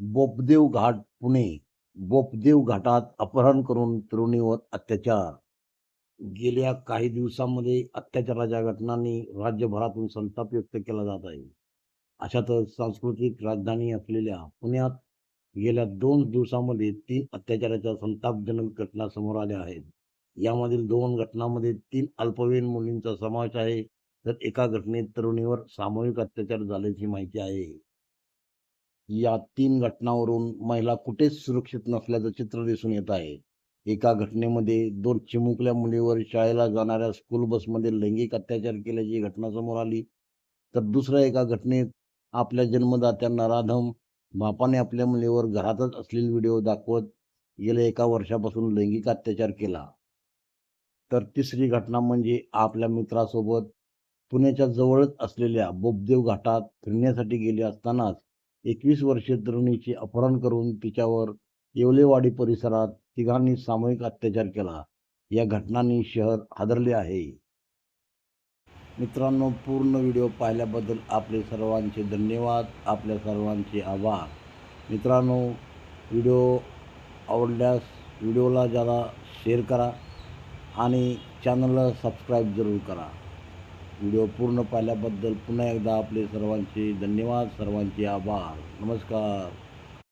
बोपदेव घाट पुणे बोपदेव घाटात अपहरण करून तरुणीवर अत्याचार. गेल्या काही दिवसांमध्ये अत्याचाराच्या घटनांनी राज्यभरातून संताप व्यक्त केला जात आहे. अशातच सांस्कृतिक राजधानी असलेल्या पुण्यात गेल्या दोन दिवसांमध्ये तीन अत्याचाराच्या संतापजनक घटना समोर आल्या आहेत. यामधील दोन घटनांमध्ये तीन अल्पवयीन मुलींचा समावेश आहे. तर एका घटनेत तरुणीवर सामूहिक अत्याचार झाल्याची माहिती आहे. या तीन घटनावरून महिला कुठेच सुरक्षित नसल्याचं चित्र दिसून येत आहे. एका घटनेमध्ये दोन चिमुकल्या मुलीवर शाळेला जाणाऱ्या स्कूल बसमध्ये लैंगिक अत्याचार केल्याची घटना समोर आली. तर दुसऱ्या एका घटनेत आपल्या जन्मदात्या नराधम बापाने आपल्या मुलीवर घरातच असलेले व्हिडिओ दाखवत गेल्या एका वर्षापासून लैंगिक अत्याचार केला. तर तिसरी घटना म्हणजे आपल्या मित्रासोबत पुण्याच्या जवळच असलेल्या बोपदेव घाटात फिरण्यासाठी गेले असतानाच एकवीस वर्षे तरुणीचे अपहरण करून तिच्यावर येवलेवाडी परिसरात तिघांनी सामूहिक अत्याचार केला. या घटनांनी शहर हादरले आहे. मित्रांनो पूर्ण व्हिडिओ पाहिल्याबद्दल आपले सर्वांचे धन्यवाद. आपल्या सर्वांचे आभार. मित्रांनो व्हिडिओ आवडल्यास व्हिडिओला जरा शेअर करा आणि चॅनलला सबस्क्राईब जरूर करा. व्हिडिओ पूर्ण पाहिल्याबद्दल पुन्हा एकदा आपले सर्वांचे धन्यवाद सर्वांचे आभार. नमस्कार.